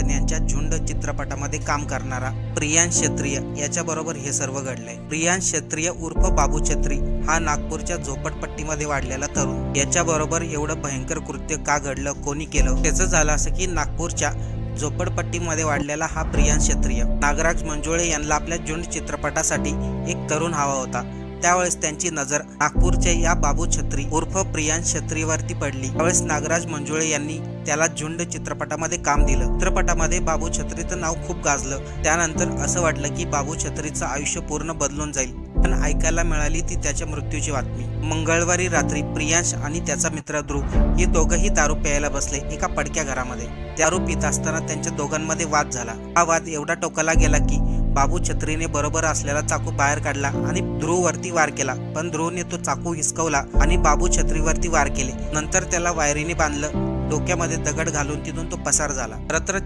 बच्चन यांच्या झुंड चित्रपटामध्ये काम करणारा प्रियांश क्षत्रिय याच्याबरोबर हे सर्व घडले प्रियांश क्षत्रिय उर्फ बाबू छत्री हा नागपूरच्या झोपडपट्टीमध्ये वाढलेला तरुण. याच्याबरोबर एवढं भयंकर कृत्य का घडलं कोणी केलं? त्याचं झालं असं की नागपूरच्या झोपडपट्टीमध्ये वाढलेला हा प्रियांश क्षत्रिय. नागराज मंजुळे यांना आपल्या झुंड चित्रपटासाठी एक तरुण हवा होता. त्यावेळेस त्यांची नजर नागपूरच्या या बाबू छत्री उर्फ प्रियांश छत्रीवरती पडली. त्यावेळेस नागराज मंजुळे यांनी त्याला झुंड चित्रपटामध्ये काम दिलं. चित्रपटामध्ये बाबू छत्रीचं नाव खूप गाजलं. त्यानंतर असं वाटलं की बाबू छत्रीचं आयुष्य पूर्ण बदलून जाईल. पण ऐकायला मिळाली ती त्याच्या मृत्यूची बातमी. मंगळवारी रात्री प्रियांश आणि त्याचा मित्र ध्रुव हे दोघंही दारू प्यायला बसले एका पडक्या घरामध्ये. दारू पित असताना त्यांच्या दोघांमध्ये वाद झाला. हा वाद एवढा टोकाला गेला की बाबू छत्रीने बरोबर असलेला चाकू बाहेर काढला आणि ध्रुववरती वार केला. पण ध्रुवने तो चाकू हिसकवला आणि बाबू छत्रीवरती वार केले. नंतर त्याला वायरीने बांधलं. डोक्यामध्ये दगड घालून तिथून तो पसार झाला. रत्र